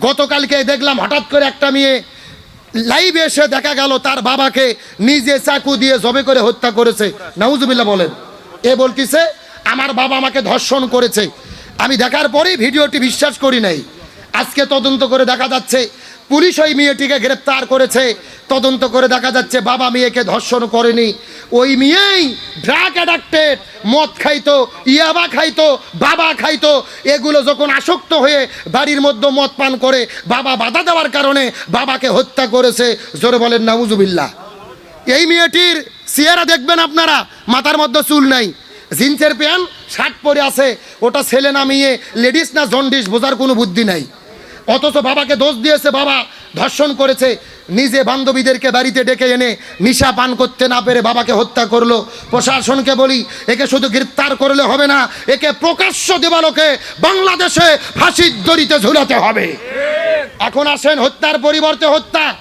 গতকালকে দেখলাম হঠাৎ করে একটা মেয়ে লাইভে এসে দেখা গেল, তার বাবাকে নিজে চাকু দিয়ে জবে করে হত্যা করেছে। নাউজুবিল্লা বলেন। এ বলতিছে, আমার বাবা আমাকে ধর্ষণ করেছে। আমি দেখার পরেই ভিডিওটি বিশ্বাস করি নাই। আজকে তদন্ত করে দেখা যাচ্ছে, পুলিশ ওই মেয়েটিকে গ্রেপ্তার করেছে। তদন্ত করে দেখা যাচ্ছে বাবা মেয়েকে ধর্ষণ করেনি। ওই মেয়েই ড্রাগ অ্যাডাক্টেড মদ খাইতো, ইয়াবা খাইতো, বাবা খাইতো। এগুলো যখন আসক্ত হয়ে বাড়ির মধ্যে মদ পান করে, বাবা বাধা দেওয়ার কারণে বাবাকে হত্যা করেছে। জোরে বলেন, নাউজুবিল্লাহ। এই মেয়েটির চেহারা দেখবেন আপনারা, মাথার মধ্যে চুল নাই। জিন্সের প্যান্ট, শার্ট পরে আছে। ওটা ছেলে না মেয়ে, লেডিস না জন্ডিস, বোঝার কোনো বুদ্ধি নাই। অথচ বাবাকে দোষ দিয়েছে বাবা, ধর্ষণ করেছে। নিজে বান্ধবীদেরকে বাড়িতে ডেকে এনে নিশা পান করতে না পেরে বাবাকে হত্যা করল। প্রশাসনকে বলি একে শুধু গ্রেপ্তার করলে হবে না একে প্রকাশ্য দেবালোকে বাংলাদেশে ফাঁসির দড়িতে ঝুলাতে হবে। এখন আসেন হত্যার পরিবর্তে হত্যা।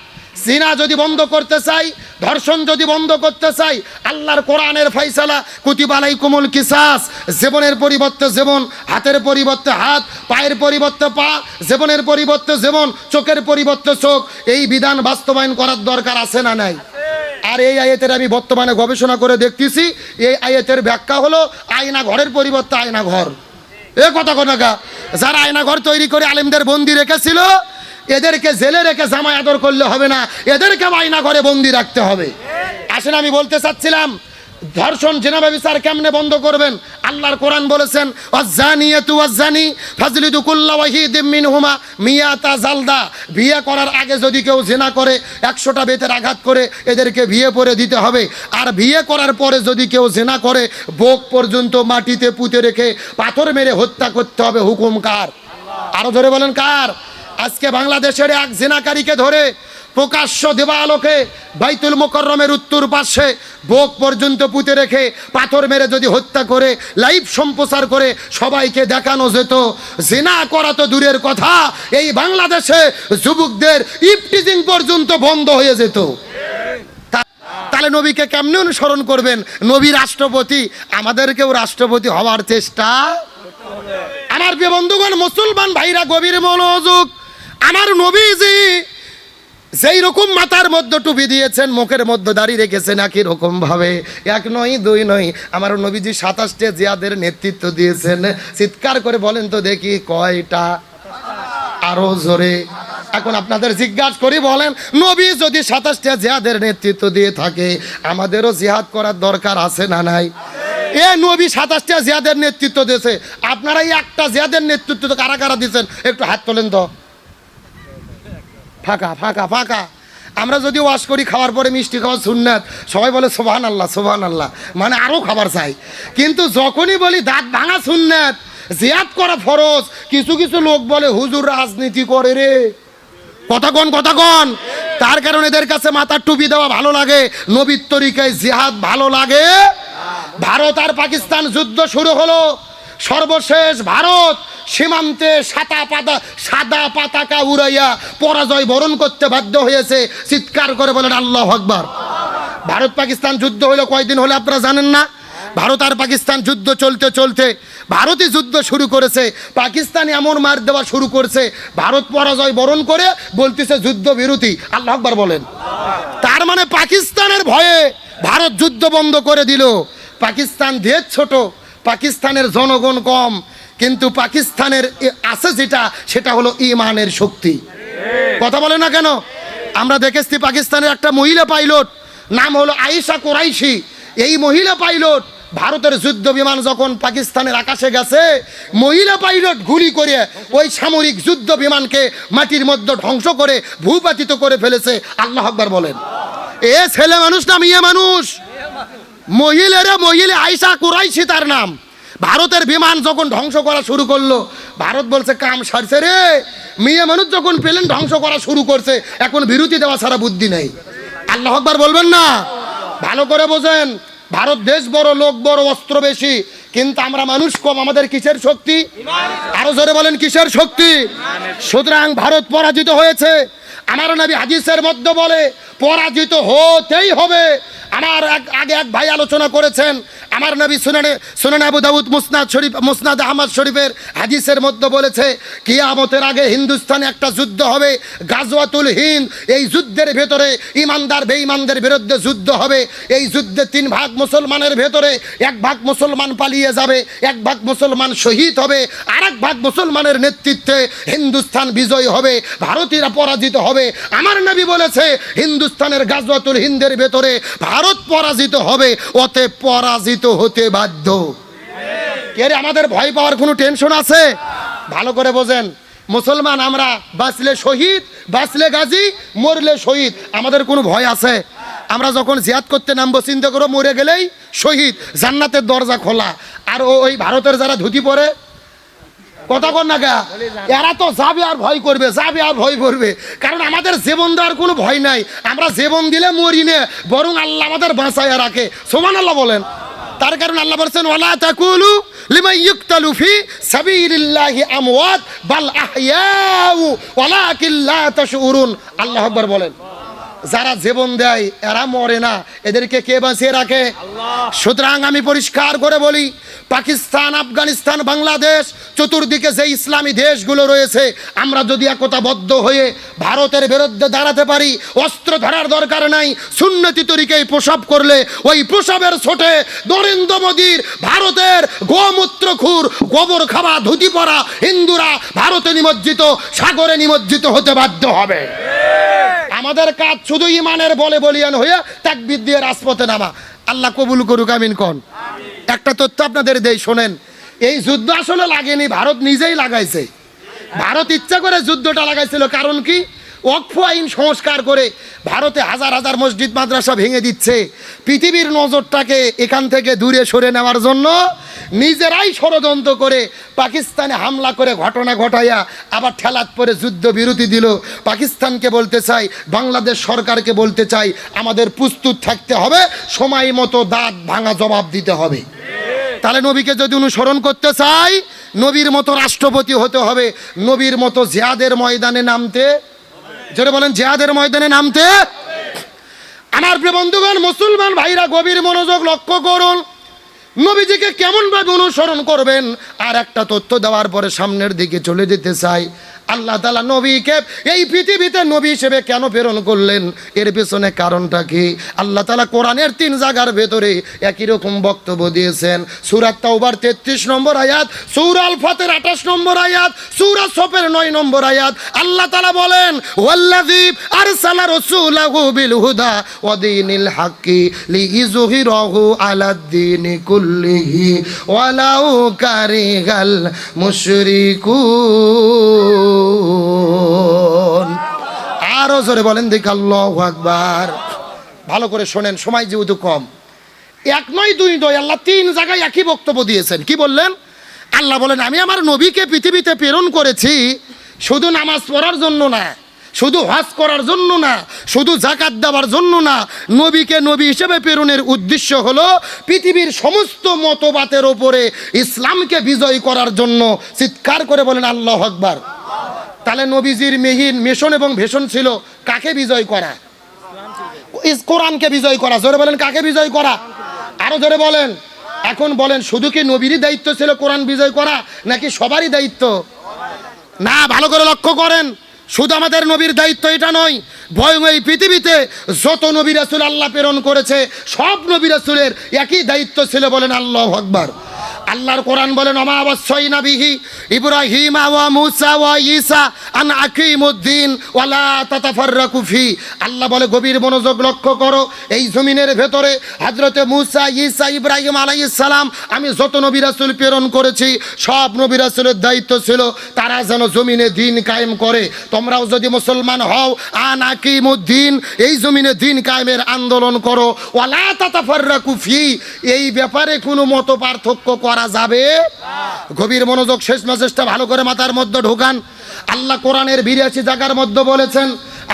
সিনা যদি বন্ধ করতে চাই, ধর্ষণ যদি বন্ধ করতে চাই, আল্লাহর কোরআনের ফয়সালা কুতিবালাই কুমুল কিসাস, জীবনের পরিবর্তে জীবন, হাতের পরিবর্তে হাত, পায়ের পরিবর্তে পা, জীবনের পরিবর্তে জীবন, চোখের পরিবর্তে চোখ, এই বিধান বাস্তবায়ন করার দরকার আছে না নাই? আর এই আয়াতের আমি বর্তমানে গবেষণা করে দেখতেছি, এই আয়াতের ব্যাখ্যা হলো আয়না ঘরের পরিবর্তে আয়না ঘর। এ কথা কথা যারা আয়না ঘর তৈরি করে আলেমদের বন্দি রেখেছিল এদেরকে জেলে রেখে জামাই আদর করলে হবে না, এদেরকে আয়না ঘরে বন্দি রাখতে হবে। আসেন, আমি বলতে চাচ্ছিলাম, ধর্ষণ জেনাবা বিচার কেমনে বন্ধ করবেন? আল্লাহর কোরআন বলেছেন, ওয়াজ্জানিয়াতু ওয়াজ্জানি, ফাজলিদু কুল্লা ওয়াহিদিম মিনহুমা মিয়াতা জালদা। বিয়ে করার আগে যদি কেউ জেনা করে, একশোটা বেতের আঘাত করে, এদেরকে বিয়ে পরে দিতে হবে। আর বিয়ে করার পরে যদি কেউ জেনা করে, বোক পর্যন্ত মাটিতে পুঁতে রেখে পাথর মেরে হত্যা করতে হবে। হুকুম কার? আরও ধরে বলেন কার? আজকে বাংলাদেশের এক জেনাকারীকে ধরে প্রকাশ্য দেবালোকে বাইতুল মোকরমের উত্তর পাশে বোক পর্যন্ত পুঁতে রেখে পাথর মেরে যদি হত্যা করে, লাইভ সম্প্রচার করে সবাইকে দেখানো যেত। জেনা করা তো দূরের কথা। এই বাংলাদেশে যুবকদের ইফটিজিং পর্যন্ত বন্ধ হয়ে যেত। তাহলে নবীকে কেমনে অনুসরণ করবেন? নবী রাষ্ট্রপতি, আমাদেরকেও রাষ্ট্রপতি হওয়ার চেষ্টা। আমার বন্ধুগণ, মুসলমান ভাইরা, গভীর মনোযোগ আমার নবীজি যেই রকম মাথার মধ্যে টুপি দিয়েছেন, মুখের মধ্যে দাঁড়িয়ে রেখেছেন একই রকম ভাবে। এক নয়, দুই নয়, আমার নবীজি সাতাশটে জিয়াদের নেতৃত্ব দিয়েছেন। চিৎকার করে বলেন তো দেখি কয়টা? আরও জোরে। এখন আপনাদের জিজ্ঞাসা করি বলেন, নবী যদি সাতাশটা জিহাদের নেতৃত্ব দিয়ে থাকে, আমাদেরও জিহাদ করার দরকার আছে না নাই? এ নবী সাতাশটা জিহাদের নেতৃত্ব দিয়েছে। আপনারা একটা জিহাদের নেতৃত্ব তো কারা কারা দিয়েছেন? একটু হাত তোলেন তো। ফাঁকা ফাঁকা ফাঁকা। আমরা যদি ওয়াশ করি, খাওয়ার পরে মিষ্টি খাওয়া সুন্নাত। সবাই বলে সোভান আল্লাহ সোভান আল্লাহ মানে আরও খাবার চাই। কিন্তু যখনই বলি, দাঁত ভাঙা সুন্নাত, জিয়াদ করা ফরজ, কিছু কিছু লোক বলে, হুজুর রাজনীতি করে রে। কথা কন কথা কন। তার কারণে এদের কাছে মাথার টুপি দেওয়া ভালো লাগে। নবীর তরিকায় জিহাদ ভালো লাগে। ভারত আর পাকিস্তান যুদ্ধ শুরু হলো। সর্বশেষ ভারত সীমান্তে সাদা পাতা, সাদা পাতাকা উড়াইয়া পরাজয় বরণ করতে বাধ্য হয়েছে। চিৎকার করে বলেন, আল্লাহ আকবার। ভারত পাকিস্তান যুদ্ধ হলো কয়দিন হলে আপনারা জানেন না? ভারত আর পাকিস্তান যুদ্ধ চলতে চলতে ভারতই যুদ্ধ শুরু করেছে। পাকিস্তান এমন মার দেওয়া শুরু করছে, ভারত পরাজয় বরণ করে বলতেছে যুদ্ধ বিরতি। আল্লাহ আকবার বলেন। তার মানে পাকিস্তানের ভয়ে ভারত যুদ্ধ বন্ধ করে দিল। পাকিস্তান দেশ ছোট পাকিস্তানের জনগণ কম, কিন্তু পাকিস্তানের আছে যেটা, সেটা হলো ইমানের শক্তি। কথা বলে না কেন? আমরা দেখেছি পাকিস্তানের একটা মহিলা পাইলট, নাম হলো আয়েশা কোরাইশি। এই মহিলা পাইলট ভারতের যুদ্ধ বিমান যখন পাকিস্তানের আকাশে গেছে, মহিলা পাইলট গুলি করে ওই সামরিক যুদ্ধ বিমানকে মাটির মধ্যে ধ্বংস করে, ভূপাতিত করে ফেলেছে। আল্লাহ আকবার বলেন। এ ছেলে মানুষ না মেয়ে মানুষ? মহিলারা মহিলা আয়সা কুরাইশি তার নাম। ভারতের বিমান যখন ধ্বংস করা শুরু করল, ভারত বলছে, কাম সারছে রে। মেয়ে মানুষ যখন প্লেন, ধ্বংস করা শুরু করছে। এখন বিরতি দেওয়া ছাড়া বুদ্ধি নেই। আল্লাহ আকবার বলবেন না? ভালো করে বোঝেন, ভারত দেশ বড়, লোক বড়, অস্ত্র বেশি। কিন্তু আমরা মানুষ কম, আমাদের কিসের শক্তি? আরও জোরে বলেন, কিসের শক্তি? সুতরাং ভারত পরাজিত হয়েছে। আমার নবী হাদিসের মধ্যে বলে পরাজিত হতেই হবে। আমার আগে এক ভাই আলোচনা করেছেন, আমার নবী সুনানে সুনান আবু দাউদ মুসনাদ শরীফ মুসনাদ আহমদ শরীফের হাদিসের মধ্যে বলেছে, কিয়ামতের আগে হিন্দুস্তানে একটা যুদ্ধ হবে, গাজওয়াতুল হিন্দ। এই যুদ্ধের ভেতরে ইমানদার, বেঈমানদের বিরুদ্ধে যুদ্ধ হবে। এই যুদ্ধে তিন ভাগ মুসলমানের ভেতরে এক ভাগ মুসলমান পালিয়ে যাবে, এক ভাগ মুসলমান শহীদ হবে আর এক ভাগ মুসলমানের নেতৃত্বে হিন্দুস্তান বিজয় হবে, ভারতীয়রা পরাজিত হবে। আমার নবী বলেছে হিন্দুস্তানের গাজওয়াতুল হিন্দের ভেতরে ভারত পরাজিত হবে ওতে পরাজিত হতে বাধ্য। এর আমাদের ভয় পাওয়ার কোনো টেনশন আছে? ভালো করে বোঝেন। মুসলমান, আমরা বাঁচলে শহীদ, বাঁচলে গাজী, মরলে শহীদ, আমাদের কোনো ভয় আছে? আমরা যখন জিয়াদ করতে নামবো, চিন্তা করো, মরে গেলেই শহীদ, জান্নাতের দরজা খোলা। আর ওই ভারতের যারা ধুতি পরে কথা কর না গা এরা তো যাবে আর ভয় করবে, যাবে আর ভয় করবে। কারণ আমাদের জীবন দেওয়ার কোনো ভয় নাই। আমরা জীবন দিলে মরি নে, বরং আল্লাহ আমাদের বাঁচায় রাখে। সোমান আল্লাহ বলেন। তার কারণ আল্লাহ বলছেন, ওয়ালা তাকুলু লিমান ইউকতালু ফি সাবিলিল্লাহি আমওয়াত বাল আহইয়াউ ওয়ালাকিন লা তাশউরুন। আল্লাহ আকবার বলেন। যারা জীবন দেয় এরা মরে না। এদেরকে কে বাঁচিয়ে রাখে? সুতরাং আমি পরিষ্কার করে বলি পাকিস্তান আফগানিস্তান বাংলাদেশ চতুর্দিকে যে ইসলামী দেশগুলো রয়েছে আমরা যদি একতাবদ্ধ হয়ে ভারতের বিরুদ্ধে দাঁড়াতে পারি অস্ত্র ধরার দরকার নাই সুন্নতি তরিকায় প্রসব করলে ওই প্রসবের ছোটে নরেন্দ্র মোদীর ভারতের গোমূত্র খুর গোবর খাওয়া ধুতি পরা হিন্দুরা ভারতে নিমজ্জিত সাগরে নিমজ্জিত হতে বাধ্য হবে। আমাদের কাজ শুধু ইমানের বলে বলিয়ান হয়ে তাকবির দিয়ে রাজপথে নামা। আল্লাহ কবুল করুক, আমিন কন। একটা তথ্য আপনাদের দেই, শোনেন। এই যুদ্ধ আসলে লাগেনি, ভারত নিজেই লাগাইছে। ভারত ইচ্ছা করে যুদ্ধটা লাগাইছিল, কারণ কি? ওয়াকফ আইন সংস্কার করে ভারতে হাজার হাজার মসজিদ, মাদ্রাসা ভেঙে দিচ্ছে। পৃথিবীর নজরটাকে এখান থেকে দূরে সরে নেওয়ার জন্য নিজেরাই ষড়যন্ত্র করে পাকিস্তানে হামলা করে ঘটনা ঘটাইয়া আবার ঠেলাত পরে যুদ্ধ বিরতি দিল। পাকিস্তানকে বলতে চাই, বাংলাদেশ সরকারকে বলতে চাই, আমাদের প্রস্তুত থাকতে হবে, সময় মতো দাঁত ভাঙা জবাব দিতে হবে। তাহলে নবীকে যদি অনুসরণ করতে চাই, নবীর মতো রাষ্ট্রপতি হতে হবে, নবীর মতো জিয়াদের ময়দানে নামতে জোরে বলেন, জেহাদের ময়দানে নামতে। আমার প্রিয় বন্ধুগণ, মুসলমান ভাইরা, গভীর মনোযোগ লক্ষ্য করুন। নবীজিকে কেমনভাবে অনুসরণ করবেন? আর একটা তথ্য দেওয়ার পরে সামনের দিকে চলে যেতে চাই। আল্লাহ তালা নবীকে এই পৃথিবীতে নবী হিসেবে কেন প্রেরণ করলেন? এর পেছনে কারণটা কি? আল্লাহ তালা কোরআনের তিন জায়গার ভেতরে একই রকম বক্তব্য দিয়েছেন। সুরাত তাওবার তেত্রিশ নম্বর আয়াত, সুর আল ফাতের আঠাশ নম্বর আয়াত, সৌরা সফের নয় নম্বর আয়াত। আল্লাহ তালা বলেন, ওয়াল্লাযী আরসালা রাসূলাহু বিল হুদা ওয়া দীনিল হাক্কি লিইযহিরাহু আলাদ-দীনি কুল্লিহি ওয়ালাউ কারিহাল মুশরিকুন। আরও জোরে বলেন, দেখ আল্লাহ আকবার। ভালো করে শোনেন, সময় যেহেতু কম। এক নয়, দুই নয়, আল্লাহ তিন জায়গায় একই বক্তব্য দিয়েছেন। কি বললেন? আল্লাহ বলেন, আমি আমার নবীকে পৃথিবীতে প্রেরণ করেছি শুধু নামাজ পড়ার জন্য না, শুধু হজ করার জন্য না, শুধু জাকাত দেওয়ার জন্য না। নবীকে নবী হিসেবে প্রেরণের উদ্দেশ্য হলো পৃথিবীর সমস্ত মতবাতের ওপরে ইসলামকে বিজয় করার জন্য চিৎকার করে বলেন, আল্লাহ আকবার। তাহলে নবীজির মেহিন, মেশন এবং ভেষণ ছিল, কাকে বিজয় করা? কোরআনকে বিজয় করা। জোরে বলেন, কাকে বিজয় করা? আরও জোরে বলেন। এখন বলেন, শুধু কি নবীরই দায়িত্ব ছিল কোরআন বিজয় করা, নাকি সবারই দায়িত্ব? না, ভালো করে লক্ষ্য করেন। শুধু আমাদের নবীর দায়িত্ব এটা নয় ভয় এই পৃথিবীতে যত নবী রাসূল আল্লাহ প্রেরণ করেছে, সব নবী রাসূলের একই দায়িত্ব ছিল বলেন আল্লাহ আকবার। আল্লাহর কোরআন বলেন অমাবস্যই নাবিহি ইব্রাহিম ওয়া মুসা ওয়া ঈসা আন আকিমুদ্দিন ওয়ালা তাতাফাররাকু ফি। আল্লাহ বলে, গভীর মনোযোগ লক্ষ্য করো, এই জমিনের ভেতরে হযরতে মুসা, ঈসা, ইব্রাহিম আলাইহিস সালাম, আমি যত নবী রাসূল প্রেরণ করেছি, সব নবী রাসূলের দায়িত্ব ছিল তারা যেন জমিনে দিন কায়েম করে। তোমরাও যদি মুসলমান হও, আন আকিমুদ্দিন, এই জমিনে দিন কায়েমের আন্দোলন করো। ওয়ালা তাতাফাররাকু ফি। এই ব্যাপারে কোনো মত পার্থক্য করা যাবে। গভীর মনোযোগ, শেষ মেসেজটা ভালো করে মাথার মধ্যে ঢোকান। আল্লাহ কোরআনের বিরাশি জাগার মধ্যে বলেছেন,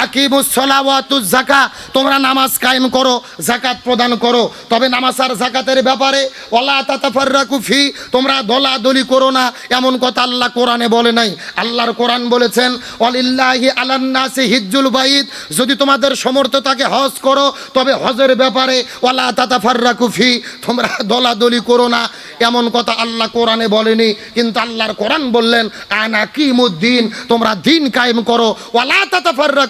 আকিমুস সালাওয়াতুজ জাকা তোমরা নামাজ কায়েম করো জাকাত প্রদান করো। তবে নামাজ আর জাকাতের ব্যাপারে ওলা তাতাফাররা কুফি তোমরা দলাদলি করো না, এমন কথা আল্লাহ কোরআনে বলে নাই। আল্লাহর কোরআন বলেছেন অলিল্লাহি আলান্নাসি হিজ্জুল বাইদ যদি তোমাদের সমর্থ তাকে হজ করো, তবে হজের ব্যাপারে ওলা তাতাফাররা কুফি তোমরা দলাদলি করো না, এমন কথা আল্লাহ কোরআনে বলেনি। কিন্তু আল্লাহর কোরআন বললেন, আনা কিমুদ্দিন, তোমরা দিন কায়েম করো, ওয়ালা তাতাফাররা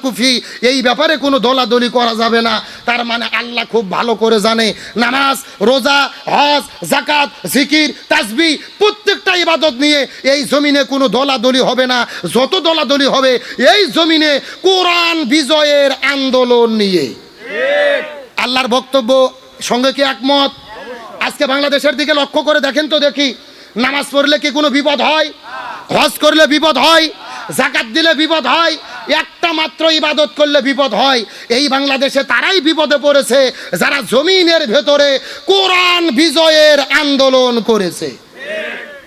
এই ব্যাপারে কোনো দলাদলি করা যাবে না। তার মানে আল্লাহ খুব ভালো করে জানে। নামাজ, রোজা, হজ জাকাত জিকির, তাসবি, প্রত্যেকটা ইবাদত নিয়ে এই জমিনে কোনো দলাদলি হবে না। যত দলাদলি হবে, এই জমিনে কোরআন বিজয়ের আন্দোলন নিয়ে। আল্লাহর বক্তব্য সঙ্গে কি একমত? আজকে বাংলাদেশের দিকে লক্ষ্য করে দেখেন তো দেখি। নামাজ পড়লে কি কোনো বিপদ হয়? হজ করলে বিপদ হয়? জাকাত দিলে বিপদ হয়? একটা মাত্র ইবাদত করলে বিপদ হয়। এই বাংলাদেশে তারাই বিপদে পড়েছে, যারা জমিনের ভেতরে কোরআন বিজয়ের আন্দোলন করেছে।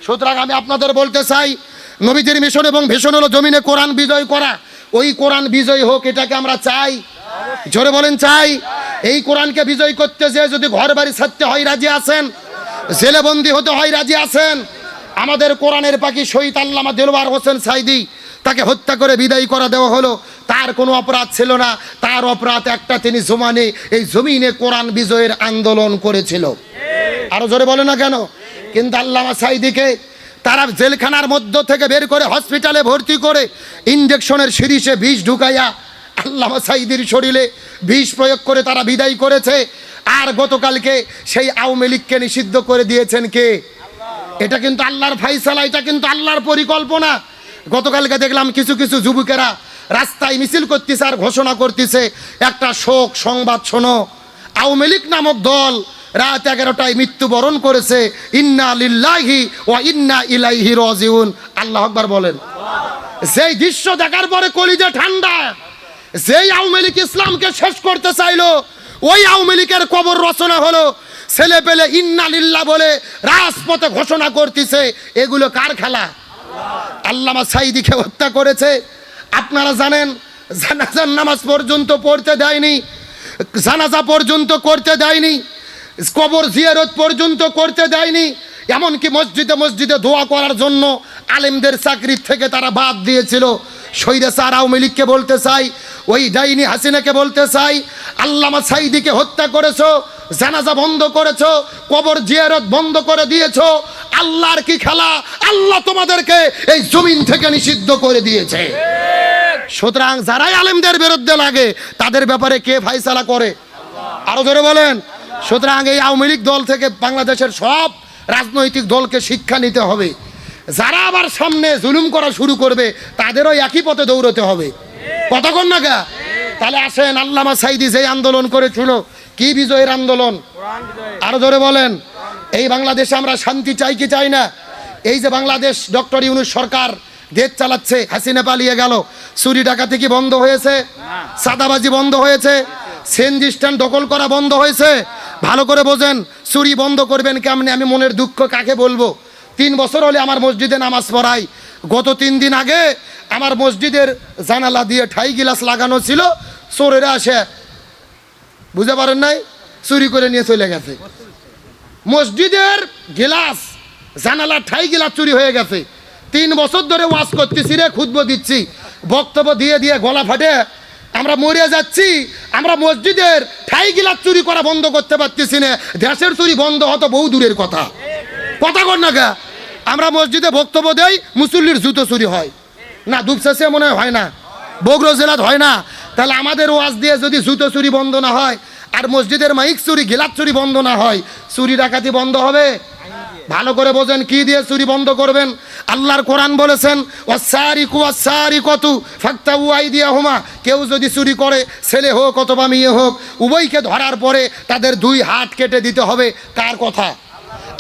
সুতরাং আমি আপনাদের বলতে চাই নবীদের মিশন এবং ভীষণ হলো জমিনে কোরআন বিজয় করা। ওই কোরআন বিজয় হোক, এটাকে আমরা চাই। জোরে বলেন, চাই। এই কোরআনকে বিজয় করতে যে যদি ঘর বাড়ি ছাড়তে হয়, রাজি আছেন? জেলেবন্দি হতে হয়, রাজি আছেন? আমাদের কোরআনের পাখি শহীদ আল্লামা দেলোয়ার হোসেন সাইদি তাকে হত্যা করে বিদায় করা দেওয়া হলো। তার কোনো অপরাধ ছিল না। তার অপরাধ একটা তিনি জমানে এই জমিনে কোরআন বিজয়ের আন্দোলন করেছিল। আরও জোরে বলে না কেন? কিন্তু আল্লামা সাইদিকে তারা জেলখানার মধ্য থেকে বের করে হসপিটালে ভর্তি করে ইঞ্জেকশনের সিরিজে বিষ ঢুকাইয়া আল্লামা সাইদির শরীরে বিষ প্রয়োগ করে তারা বিদায় করেছে। আর গতকালকে সেই আওয়ামী লীগকে নিষিদ্ধ করে দিয়েছেন কে? এটা কিন্তু আল্লাহর ফাইসালা, এটা কিন্তু আল্লাহর পরিকল্পনা। গতকালকে দেখলাম কিছু কিছু যুবকেরা রাস্তায় মিছিল করতেছে আর ঘোষণা করতেছে, একটা শোক সংবাদ শোনো। আওয়ামী লীগ নামক দল রাত এগারোটায় মৃত্যুবরণ করেছে, ইন্না লিল্লাহি ও ইন্না ইলাইহি রাজিউন। আল্লাহ আকবার বলেন। সেই দৃশ্য দেখার পরে কলিজে ঠান্ডা, যেই আওয়ামী লীগ ইসলামকে শেষ করতে চাইলো, ওই আওয়ামী লীগের কবর রচনা হলো ছেলে পেলে ইন্না লিল্লা বলে রাজপথে ঘোষণা করতেছে, এগুলো কার খেলা? আল্লামা সাইদিকে হত্যা করেছে। আপনারা জানেন, জানাজার নামাজ পর্যন্ত পড়তে দেয়নি, জানাজা পর্যন্ত করতে দেয়নি, কবর জিয়ারত পর্যন্ত করতে দেয়নি, এমনকি মসজিদে মসজিদে দোয়া করার জন্য আলেমদের চাকরির থেকে তারা বাদ দিয়েছিল। সৈরে স্যার আওয়ামী লীগকে বলতে চাই, ওই ডাইনি হাসিনাকে বলতে চাই, আল্লামা সাইদিকে হত্যা করেছ জানাজা বন্ধ করেছ, কবর জিয়ারত বন্ধ করে দিয়েছ। আল্লাহর কি খেলা? আল্লাহ তোমাদেরকে এই জমিন থেকে নিষিদ্ধ করে দিয়েছে। সুতরাং যারাই আলেমদের বিরুদ্ধে লাগে, তাদের ব্যাপারে কে ফাইসালা করে? আরও ধরে বলেন। সুতরাং এই আওয়ামী লীগ দল থেকে বাংলাদেশের সব রাজনৈতিক দলকে শিক্ষা নিতে হবে। যারা আবার সামনে জুলুম করা শুরু করবে, তাদেরও একই পথে দৌড়তে হবে। কতক্ষণ না গা তাহলে আসেন আল্লামা সাইদি যেই আন্দোলন করেছিল কি বিজয়ের আন্দোলন? আরও ধরে বলেন। এই বাংলাদেশে আমরা শান্তি চাই কি চাই না? এই যে বাংলাদেশ ডক্টর ইউনুস সরকার দেশ চালাচ্ছে হাসিনা পালিয়ে গেল। চুরি ডাকাতি কি বন্ধ হয়েছে? সাদাবাজি বন্ধ হয়েছে? সেনজি স্ট্যান্ড দখল করা বন্ধ হয়েছে? ভালো করে বোঝেন চুরি বন্ধ করবেন কেমনে? আমি মনের দুঃখ কাকে বলব? তিন বছর হলে আমার মসজিদে নামাজ পড়াই। গত তিন দিন আগে আমার মসজিদের জানালা দিয়ে ঠাই গিলাস লাগানো ছিল চোরেরা আসে বুঝতে পারেন নাই? চুরি করে নিয়ে চলে গেছে। মসজিদের গিলাস জানালা ঠাই গিলাস চুরি হয়ে গেছে। তিন বছর ধরে ওয়াজ করতেছি রে খুদব দিচ্ছি। বক্তব্য দিয়ে দিয়ে গলা ফাটে। আমরা মরে যাচ্ছি, আমরা মসজিদের ঠাই গিলাস চুরি করা বন্ধ করতে পারতেছি না। দেশের চুরি বন্ধ হতো বহু দূরের কথা। কথা কর না গা। আমরা মসজিদে বক্তব্য দেই, মুসল্লির জুতো চুরি হয়। না দুপচাষে মনে হয় হয় না। বগুড়া জেলাত হয় না। তাহলে আমাদের ওয়াজ দিয়ে যদি জুতো চুরি বন্ধ না হয়, আর মসজিদের মাইক চুরি গিলাপ চুরি বন্ধ না হয়, চুরি ডাকাতি বন্ধ হবে? ভালো করে বোঝেন, কি দিয়ে চুরি বন্ধ করবেন? আল্লাহর কোরআন বলেছেন কেউ যদি চুরি করে, ছেলে হোক অথবা মেয়ে হোক, উভয়কে ধরার পরে তাদের দুই হাত কেটে দিতে হবে কার কথা।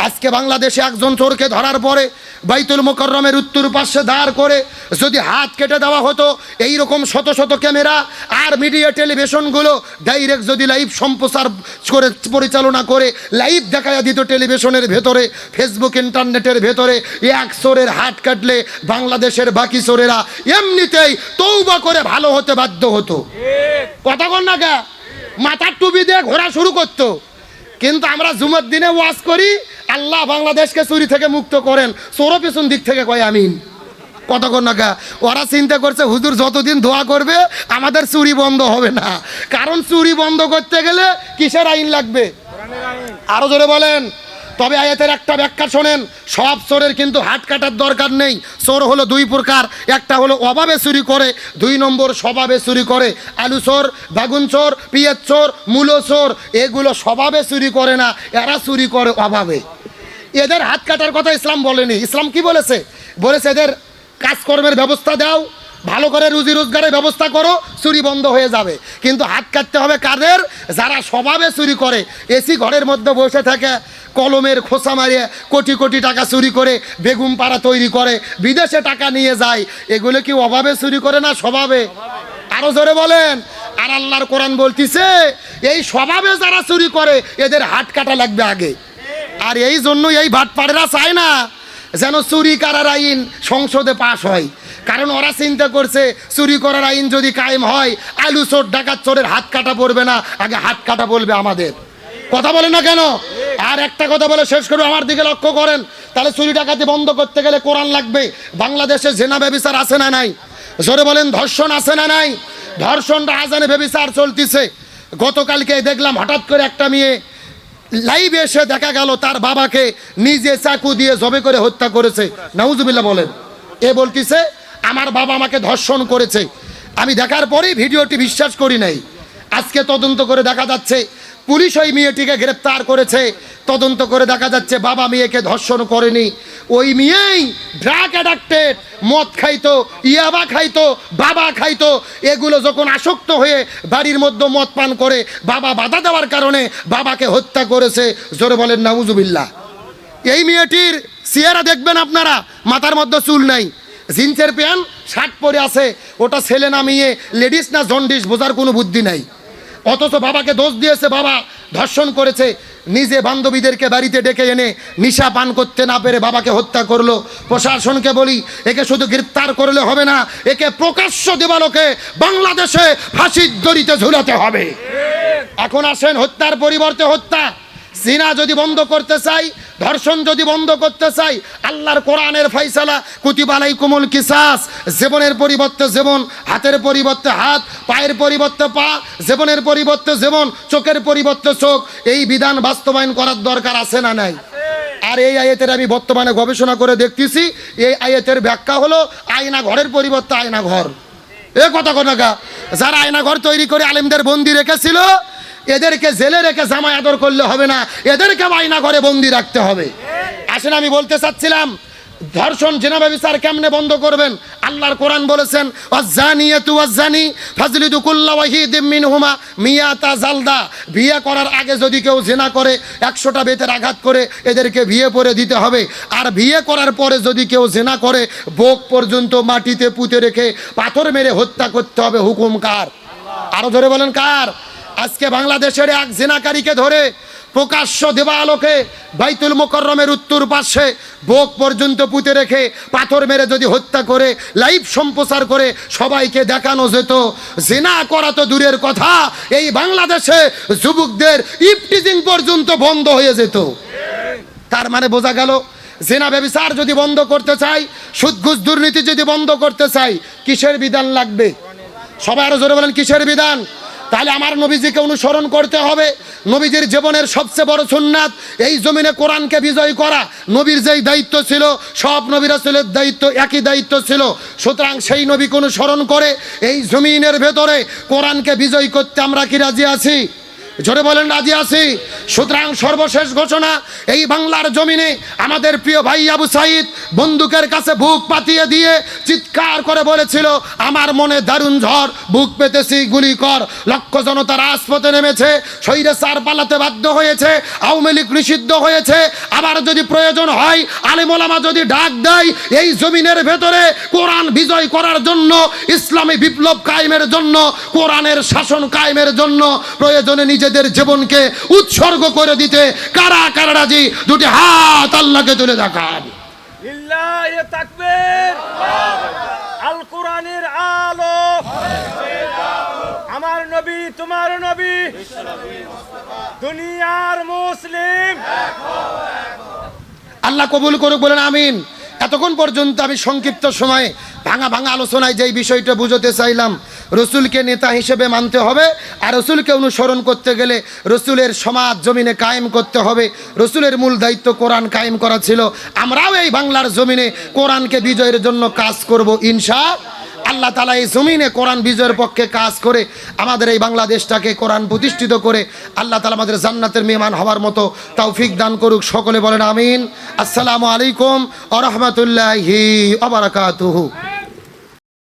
আজকে বাংলাদেশে একজন চোরকে ধরার পরে বাইতুল মোকরমের উত্তর পাশে দাঁড় করে যদি হাত কেটে দেওয়া হতো এই রকম শত শত ক্যামেরা আর মিডিয়া টেলিভিশনগুলো ডাইরেক্ট যদি লাইভ সম্প্রচার করে, পরিচালনা করে, লাইভ দেখায়া দিত টেলিভিশনের ভেতরে, ফেসবুক, ইন্টারনেটের ভেতরে, এক চোরের হাত কাটলে বাংলাদেশের বাকি চোরেরা এমনিতেই তৌবা করে ভালো হতে বাধ্য হতো। কথা কন না গা মাথার টুপি দিয়ে ঘোরা শুরু করতো। কিন্তু আমরা জুমার দিনে ওয়াশ করি আল্লাহ বাংলাদেশকে চুরি থেকে মুক্ত করেন। সৌর পেছন দিক থেকে কয় আমিন। কতক্ষণ নাকা ওরা চিন্তা করছে, হুজুর যতদিন দোয়া করবে, আমাদের চুরি বন্ধ হবে না। কারণ চুরি বন্ধ করতে গেলে কিসের আইন লাগবে? আরও জোরে বলেন। তবে আয়াতের একটা ব্যাখ্যা শোনেন, সব চোরের কিন্তু হাত কাটার দরকার নেই। চোর হলো দুই প্রকার, একটা হলো অভাবে চুরি করে, দুই নম্বর স্বভাবে চুরি করে। আলু চোর বেগুন চোর, পিঁয়াজ চোর, মূলো চোর, এগুলো স্বভাবে চুরি করে না, এরা চুরি করে অভাবে। এদের হাত কাটার কথা ইসলাম বলেনি। ইসলাম কি বলেছে? বলেছে এদের কাজকর্মের ব্যবস্থা দাও ভালো করে রুজি রোজগারের ব্যবস্থা করো, চুরি বন্ধ হয়ে যাবে। কিন্তু হাত কাটতে হবে কাদের? যারা স্বভাবে চুরি করে, এসি ঘরের মধ্যে বসে থাকে কলমের খোসা মারিয়ে কোটি কোটি টাকা চুরি করে বেগুন পাড়া তৈরি করে, বিদেশে টাকা নিয়ে যায়, এগুলো কি অভাবে চুরি করে না স্বভাবে? আরও জোরে বলেন। আর আল্লাহর কোরআন বলতিছে, এই স্বভাবে যারা চুরি করে, এদের হাত কাটা লাগবে আগে। আর এই জন্য এই ভাটপাড়েরা চায় না, যেন চুরি কারার আইন সংসদে পাশ হয়। কারণ ওরা চিন্তা করছে, চুরি করার আইন যদি কায়েম হয়, আলু চোর, ডাকাত চোরের হাত কাটা পড়বে না, আগে হাত কাটা বলবে আমাদের। কথা বলে না কেন? আর একটা কথা বলে শেষ করব আমার দিকে লক্ষ্য করেন। তাহলে চুরি ডাকাতি বন্ধ করতে গেলে কোরআন লাগবে। বাংলাদেশে জেনা ব্যবিচার আছে না নাই? জোরে বলেন, ধর্ষণ আছে না নাই? ধর্ষণ রাজানে ব্যবিচার চলতিছে। গতকালকে দেখলাম হঠাৎ করে একটা মেয়ে লাইভে এসে দেখা গেল তার বাবাকে নিজে চাকু দিয়ে জবে করে হত্যা করেছে। নাউজুবিল্লাহ বলেন। এ বলতিছে আমার বাবা আমাকে ধর্ষণ করেছে। আমি দেখার পরেই ভিডিওটি বিশ্বাস করি নাই। আজকে তদন্ত করে দেখা যাচ্ছে, পুলিশ ওই মেয়েটিকে গ্রেপ্তার করেছে। তদন্ত করে দেখা যাচ্ছে বাবা মেয়েকে ধর্ষণ করেনি। ওই মেয়েই ড্রাগ অ্যাডাক্টেড মদ খাইতো, ইয়াবা খাইতো, বাবা খাইতো। এগুলো যখন আসক্ত হয়ে বাড়ির মধ্যে মদ পান করে, বাবা বাধা দেওয়ার কারণে বাবাকে হত্যা করেছে। জোরে বলেন, নাউজুবিল্লাহ। এই মেয়েটির চেহারা দেখবেন আপনারা, মাথার মধ্যে চুল নাই। জিন্সের প্যান্ট, শার্ট পরে আছে, ওটা ছেলে না মেয়ে, লেডিস না জন্ডিস, বোঝার কোনো বুদ্ধি নাই। অথচ বাবাকে দোষ দিয়েছে বাবা, ধর্ষণ করেছে, নিজে বান্ধবীদেরকে বাড়িতে ডেকে এনে নিশা পান করতে না পেরে বাবাকে হত্যা করল। প্রশাসনকে বলি, একে শুধু গ্রেপ্তার করলে হবে না, একে প্রকাশ্য দেবালোকে বাংলাদেশে ফাঁসির দড়িতে ঝুলাতে হবে। এখন আসেন হত্যার পরিবর্তে হত্যা। সিনা যদি বন্ধ করতে চাই ধর্ষণ যদি বন্ধ করতে চাই, আল্লাহর কোরআনের ফয়সালা কুতিবালাই কুমুল কিসাস, জীবনের পরিবর্তে জীবন, হাতের পরিবর্তে হাত, পায়ের পরিবর্তে পা, জীবনের পরিবর্তে জীবন, চোখের পরিবর্তে চোখ, এই বিধান বাস্তবায়ন করার দরকার আছে না নাই? আর এই আয়াতের আমি বর্তমানে গবেষণা করে দেখতেছি, এই আয়াতের ব্যাখ্যা হলো আয়না ঘরের পরিবর্তে আয়না ঘর। এ কথা কথা যারা আয়না ঘর তৈরি করে আলেমদের বন্দি রেখেছিল এদেরকে জেলে রেখে জামাই আদর করলে হবে না, এদেরকে আয়না ঘরে বন্দি রাখতে হবে। আসেন, আমি বলতে চাচ্ছিলাম, ধর্ষণ জেনাবে বিচার কেমনে বন্ধ করবেন? আল্লাহর কোরআন বলেছেন অজানিয়াতু অজানি ফাজলিদু কুল্লা ওয়াহিদিম মিনহুমা মিয়াতা জালদা। বিয়ে করার আগে যদি কেউ জেনা করে, একশোটা বেতের আঘাত করে, এদেরকে বিয়ে পরে দিতে হবে। আর বিয়ে করার পরে যদি কেউ জেনা করে, বোক পর্যন্ত মাটিতে পুঁতে রেখে পাথর মেরে হত্যা করতে হবে। হুকুম কার? আরও ধরে বলেন কার? আজকে বাংলাদেশের এক জেনাকারীকে ধরে প্রকাশ্য দেবালোকে বাইতুল মোকরমের উত্তর পাশে বোক পর্যন্ত পুঁতে রেখে পাথর মেরে যদি হত্যা করে, লাইভ সম্প্রচার করে সবাইকে দেখানো যেত। জেনা করা তো দূরের কথা। এই বাংলাদেশে যুবকদের ইফটিজিং পর্যন্ত বন্ধ হয়ে যেত। তার মানে বোঝা গেল, জেনা ব্যবসার যদি বন্ধ করতে চাই সুদ ঘুষ দুর্নীতি যদি বন্ধ করতে চাই, কিসের বিধান লাগবে? সবাই আরও জোরে বলেন, কিসের বিধান? তাহলে আমার নবীজিকে অনুসরণ করতে হবে। নবীজির জীবনের সবচেয়ে বড় সুন্নাত, এই জমিনে কোরআনকে বিজয় করা। নবীর যেই দায়িত্ব ছিল, সব নবী আসলের দায়িত্ব একই দায়িত্ব ছিল। সুতরাং সেই নবীকে অনুসরণ করে এই জমিনের ভেতরে কোরআনকে বিজয় করতে আমরা কি রাজি আছি? জোরে বলেন, রাজি আছি। সুতরাং সর্বশেষ ঘোষণা, এই বাংলার জমিনে আমাদের প্রিয় ভাই আবু সাইদ বন্দুকের কাছে বুক পাতিয়ে দিয়ে চিৎকার করে বলেছিল, আমার মনে দারুণ ঝড়, বুক পেতেছি, গুলি কর। লক্ষ জনতা রাজপথে নেমেছে শৈরে সার পালাতে বাধ্য হয়েছে, আওয়ামী লীগ নিষিদ্ধ হয়েছে। আবার যদি প্রয়োজন হয় আলিমোলামা যদি ডাক দেয়, এই জমিনের ভেতরে কোরআন বিজয় করার জন্য, ইসলামী বিপ্লব কায়েমের জন্য, কোরআনের শাসন কায়েমের জন্য, প্রয়োজনে নিজেদের জীবনকে উৎসর্গ করে দিতে কারা কারা রাজি? দুটি হাত আল্লাহকে তুলে দেখান। আল কোরআনের আলো। আমার নবী তোমার নবী। দুনিয়ার মুসলিম। আল্লাহ কবুল করুক বলেন আমিন। এতক্ষণ পর্যন্ত আমি সংক্ষিপ্ত সময়ে ভাঙা ভাঙা আলোচনায় যেই বিষয়টা বুঝতে চাইলাম রসুলকে নেতা হিসেবে মানতে হবে, আর রসুলকে অনুসরণ করতে গেলে রসুলের সমাজ জমিনে কায়েম করতে হবে। রসুলের মূল দায়িত্ব কোরআন কায়েম করা ছিল। আমরাও এই বাংলার জমিনে কোরআনকে বিজয়ের জন্য কাজ করব, ইনশা আল্লাহ তালা এই জমিনে কোরআন বিজয়ের পক্ষে কাজ করে আমাদের এই বাংলাদেশটাকে কোরআন প্রতিষ্ঠিত করে আল্লাহ তালা আমাদের জান্নাতের মেহমান হওয়ার মতো তৌফিক দান করুক, সকলে বলেন আমিন। আসসালামু আলাইকুম আ